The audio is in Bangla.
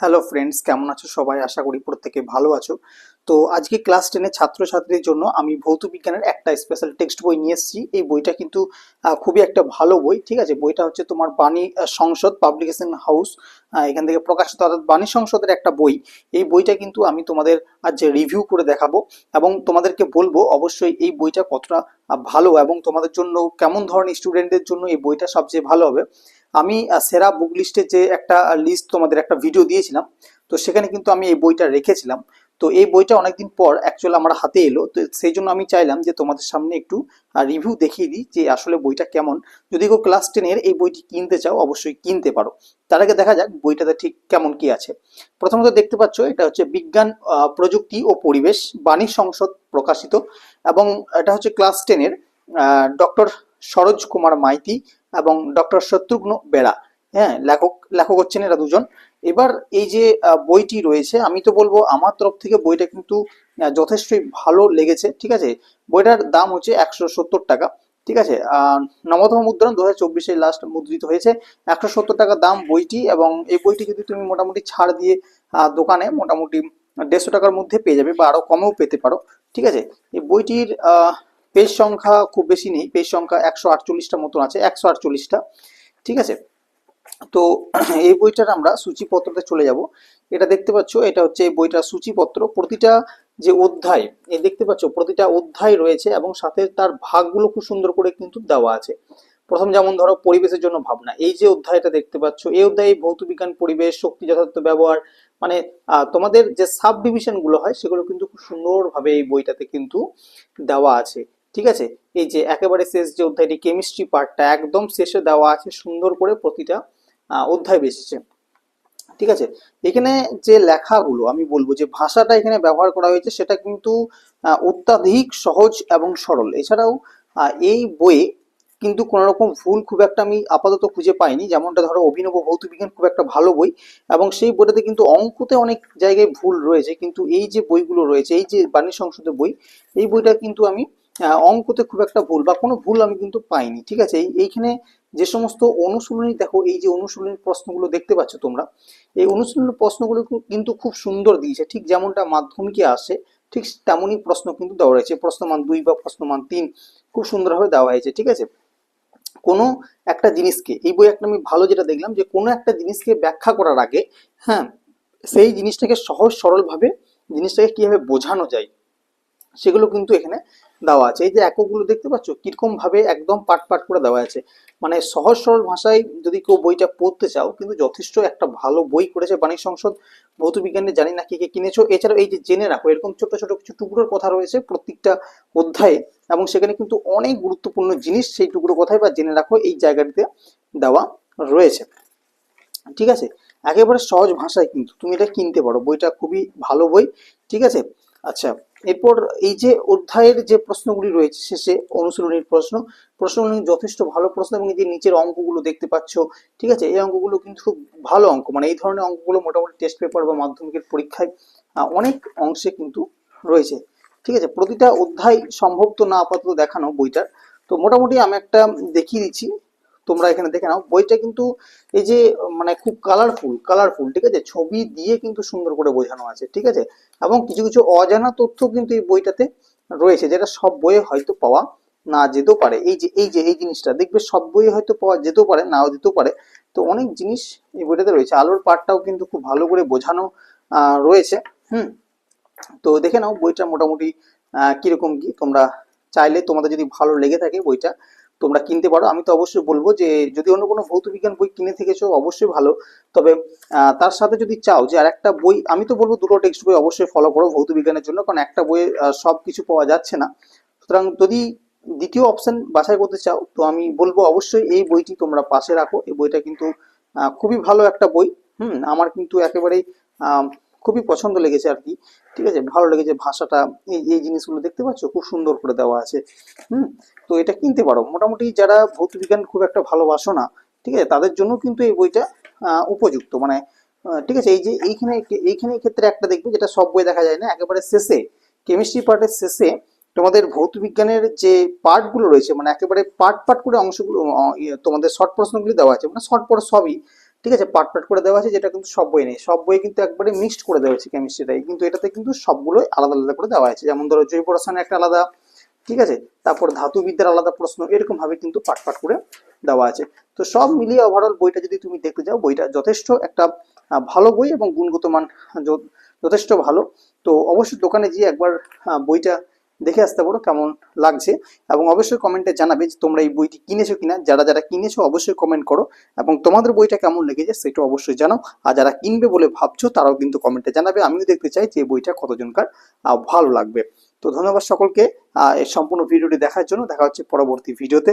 হ্যালো ফ্রেন্ডস কেমন আছো সবাই? আশা করি প্রত্যেকে ভালো আছো। তো আজকে ক্লাস টেনের ছাত্রছাত্রীদের জন্য আমি ভৌত বিজ্ঞানের একটা স্পেশাল টেক্সট বই নিয়ে এসেছি। এই বইটা কিন্তু খুবই একটা ভালো বই, ঠিক আছে? বইটা হচ্ছে তোমার বাণী সংসদ পাবলিকেশন হাউস এখান থেকে প্রকাশিত, অর্থাৎ বাণী সংসদের একটা বই। এই বইটা কিন্তু আমি তোমাদের আজ রিভিউ করে দেখাবো এবং তোমাদেরকে বলব অবশ্যই এই বইটা কতটা ভালো এবং তোমাদের জন্য কেমন ধরনের স্টুডেন্টদের জন্য এই বইটা সবচেয়ে ভালো হবে। আমি সেরা বুক লিস্টের যে একটা লিস্ট তোমাদের একটা ভিডিও দিয়েছিলাম, তো সেখানে কিন্তু আমি এই বইটা রেখেছিলাম। তো এই বইটা অনেকদিন পর অ্যাকচুয়ালি আমার হাতে এলো, তো সেই জন্য আমি চাইলাম যে তোমাদের সামনে একটু রিভিউ দেখিয়ে দিই যে আসলে বইটা কেমন। যদি কেউ ক্লাস টেনের এই বইটি কিনতে চাও, অবশ্যই কিনতে পারো। তার আগে দেখা যাক বইটাতে ঠিক কেমন কি আছে। প্রথমত দেখতে পাচ্ছ, এটা হচ্ছে বিজ্ঞান প্রযুক্তি ও পরিবেশ, বাণী সংসদ প্রকাশিত, এবং এটা হচ্ছে ক্লাস টেনের ডক্টর সরোজ কুমার মাইতি এবং ডক্টর শত্রুঘ্ন বেড়া হ্যাঁ লেখক লেখক হচ্ছেন এরা দুজন। এবার এই যে বইটি রয়েছে, আমি তো বলব আমার তরফ থেকে বইটা কিন্তু যথেষ্টই ভালো লেগেছে, ঠিক আছে? বইটার দাম হচ্ছে একশো সত্তর টাকা, ঠিক আছে? নবতম মুদ্রণ দু হাজার চব্বিশে লাস্ট মুদ্রিত হয়েছে, একশো সত্তর টাকা দাম বইটি এবং এই বইটি যদি তুমি মোটামুটি ছাড় দিয়ে দোকানে মোটামুটি দেড়শো টাকার মধ্যে পেয়ে যাবে বা আরও কমেও পেতে পারো, ঠিক আছে? এই বইটির পেজ সংখ্যা খুব বেশি নেই পেজ সংখ্যা একশো আটচল্লিশটা মতন আছে, একশো আটচল্লিশটা। ঠিক আছে? তো এই বইটার আমরা সূচিপত্রতে চলে যাব। এটা দেখতে পাচ্ছ, এটা হচ্ছে এই বইটার সূচিপত্র। প্রতিটা যে অধ্যায়, এই দেখতে পাচ্ছ, প্রতিটা অধ্যায় রয়েছে এবং সাথে তার ভাগগুলো খুব সুন্দর করে কিন্তু দেওয়া আছে। প্রথম যেমন ধরো, পরিবেশের জন্য ভাবনা। এই যে অধ্যায়টা দেখতে পাচ্ছ, এই অধ্যায়ে ভৌত বিজ্ঞান, পরিবেশ, শক্তি যথার্থ ব্যবহার মানে তোমাদের যে সাব ডিভিশনগুলো হয়, সেগুলো কিন্তু খুব সুন্দরভাবে এই বইটাতে কিন্তু দেওয়া আছে। ঠিক আছে? এই যে একেবারে শেষ যে অধ্যায়টি কেমিস্ট্রি পার্টটা একদম শেষে দেওয়া আছে, সুন্দর করে প্রতিটা অধ্যায় বেসেছে ঠিক আছে? এখানে যে লেখাগুলো, আমি বলব যে ভাষাটা এখানে ব্যবহার করা হয়েছে, সেটা কিন্তু অত্যাধিক সহজ এবং সরল। এছাড়াও এই বইয়ে কিন্তু কোনো রকম ভুল খুব একটা আমি আপাতত খুঁজে পাইনি। যেমনটা ধরো অভিনব ভৌত বিজ্ঞান খুব একটা ভালো বই, এবং সেই বইটাতে কিন্তু অঙ্কতে অনেক জায়গায় ভুল রয়েছে। কিন্তু এই যে বইগুলো রয়েছে, এই যে বাণী সংসদের বই, এই বইটা কিন্তু আমি অঙ্কতে খুব একটা ভুল বা কোনো ভুল আমি কিন্তু পাইনি, ঠিক আছে? এইখানে যে সমস্ত অনুশীলনী দেখো, এই যে অনুশীলনীর প্রশ্নগুলো দেখতে পাচ্ছ তোমরা, এই অনুশীলনের প্রশ্নগুলো কিন্তু খুব সুন্দর দিয়েছে, ঠিক যেমনটা মাধ্যমিকে আসে, ঠিক তেমনই প্রশ্ন কিন্তু দেওয়া রয়েছে, প্রশ্নমান দুই বা প্রশ্নমান তিন খুব সুন্দরভাবে দেওয়া হয়েছে, ঠিক আছে? কোনো একটা জিনিসকে, এই বই একটা আমি ভালো যেটা দেখলাম যে কোনো একটা জিনিসকে ব্যাখ্যা করার আগে হ্যাঁ সেই জিনিসটাকে সহজ সরলভাবে, জিনিসটাকে কীভাবে বোঝানো যায়, সেগুলো কিন্তু এখানে দেওয়া আছে। এই যে এককগুলো দেখতে পাচ্ছ কীরকম ভাবে একদম পাট পাট করে দেওয়া আছে। মানে সহজ সরল ভাষায় যদি কেউ বইটা পড়তে চাও, কিন্তু যথেষ্ট একটা ভালো বই করেছে বাণী সংসদ। ভৌত বিজ্ঞানে জানি না কে কে কিনেছো। এছাড়াও এই যে জেনে রাখো, এরকম ছোট ছোট কিছু টুকরোর কথা রয়েছে প্রত্যেকটা অধ্যায়ে, এবং সেখানে কিন্তু অনেক গুরুত্বপূর্ণ জিনিস সেই টুকরো কথায় বা জেনে রাখো এই জায়গাটিতে দেওয়া রয়েছে। ঠিক আছে? একেবারে সহজ ভাষায় কিন্তু, তুমি এটা কিনতে পারো। বইটা খুবই ভালো বই। ঠিক আছে? আচ্ছা এরপর এই যে অধ্যায়ের যে প্রশ্নগুলি রয়েছে শেষে অনুশীলনীর প্রশ্ন, প্রশ্নগুলি যথেষ্ট ভালো প্রশ্ন এবং এই যে নিচের অঙ্কগুলো দেখতে পাচ্ছ, ঠিক আছে? এই অঙ্কগুলো কিন্তু খুব ভালো অঙ্ক মানে এই ধরনের অঙ্কগুলো মোটামুটি টেস্ট পেপার বা মাধ্যমিকের পরীক্ষায় অনেক অংশে কিন্তু রয়েছে, ঠিক আছে? প্রতিটা অধ্যায় সম্ভব তো না আপাতত দেখানো বইটার। তো মোটামুটি আমি একটা দেখিয়ে দিচ্ছি তোমরা এখানে দেখে নাও। বইটা কিন্তু এই যে মানে খুব কালারফুল কালারফুল ঠিক আছে? ছবি দিয়ে কিন্তু সুন্দর করে বোঝানো আছে, ঠিক আছে? এবং কিছু কিছু অজানা তথ্য কিন্তু এই বইটাতে রয়েছে, যেটা সব বইয়ে হয়তো পাওয়া না যেতেও পারে। এই যে এই যে, এই জিনিসটা, দেখবে সব বইয়ে হয়তো পাওয়া যেতেও পারে, নাও যেতেও পারে। তো অনেক জিনিস এই বইটাতে রয়েছে। আলোর পাঠটাও কিন্তু খুব ভালো করে বোঝানো রয়েছে, হুম? তো দেখে নাও বইটা মোটামুটি কীরকম কি? তোমরা চাইলে তোমাদের যদি ভালো লেগে থাকে বইটা তোমরা কিনতে পারো। আমি তো অবশ্যই বলব যে যদি অন্য কোনো ভৌত বিজ্ঞান বই কিনে থেকেছো অবশ্যই ভালো। তবে তার সাথে যদি চাও যে আর একটা বই আমি তো বলব দুটো টেক্সট বই অবশ্যই ফলো করো ভৌত বিজ্ঞানের জন্য কারণ একটা আহ, সব কিছু পাওয়া যাচ্ছে না। সুতরাং যদি দ্বিতীয় অপশন বাছাই করতে চাও তো আমি বলব অবশ্যই এই বইটি তোমরা পাশে রাখো। এই বইটা কিন্তু খুবই ভালো একটা বই। হুম আমার কিন্তু একেবারেই খুবই পছন্দ লেগেছে আর কি। ঠিক আছে? ভালো লেগেছে ভাষাটা। এই এই জিনিসগুলো দেখতে পাচ্ছ? খুব সুন্দর করে দেওয়া আছে। হুম? তো এটা কিনতে পারো। মোটামুটি যারা ভৌত বিজ্ঞান খুব একটা ভালোবাসো না ঠিক আছে? তাদের জন্য কিন্তু এই বইটা উপযুক্ত। মানে ঠিক আছে? এই যে এইখানে এইখানে ক্ষেত্রে একটা দেখবে যেটা সব বই দেখা যায় না একেবারে শেষে কেমিস্ট্রি পার্টের শেষে তোমাদের ভৌত বিজ্ঞানের যে পার্টগুলো রয়েছে মানে একেবারে পার্ট পার্ট করে অংশগুলো ইয়ে, তোমাদের শর্ট প্রশ্নগুলি দেওয়া আছে। মানে শর্ট পড়ে সবই ঠিক আছে পার্ট পার্ট করে দেওয়া আছে, যেটা কিন্তু সব বই নেই। সব বই কিন্তু একবারে মিক্সড করে দেওয়া হয়েছে কেমিস্ট্রিটাই কিন্তু এটাতে কিন্তু সবগুলোই আলাদা আলাদা করে দেওয়া আছে যেমন ধরো জৈব রসায়ন একটা আলাদা, ঠিক আছে? তারপর ধাতুবিদ্যার আলাদা প্রশ্ন, এরকম ভাবে কিন্তু পার্ট পার্ট করে দেওয়া আছে। তো সব মিলিয়ে ওভারঅল বইটা যদি তুমি দেখতে যাও বইটা যথেষ্ট একটা ভালো বই এবং গুণগত মান যথেষ্ট ভালো। তো অবশ্যই দোকানে গিয়ে একবার বইটা দেখে আসতে পারো কেমন লাগছে। এবং অবশ্যই কমেন্টে জানাবে যে তোমরা এই বইটি কিনেছো কিনা। যারা যারা কিনেছো, অবশ্যই কমেন্ট করো। এবং তোমাদের বইটা কেমন লেগেছে সেটা অবশ্যই জানাও। আর যারা কিনবে বলে ভাবছ, তারাও কিন্তু কমেন্টে জানাবে। আমিও দেখতে চাই যে বইটা কতজনকার ভালো লাগবে। তো ধন্যবাদ সকলকে। সম্পূর্ণ ভিডিওটি দেখার জন্য। দেখা হচ্ছে পরবর্তী ভিডিওতে।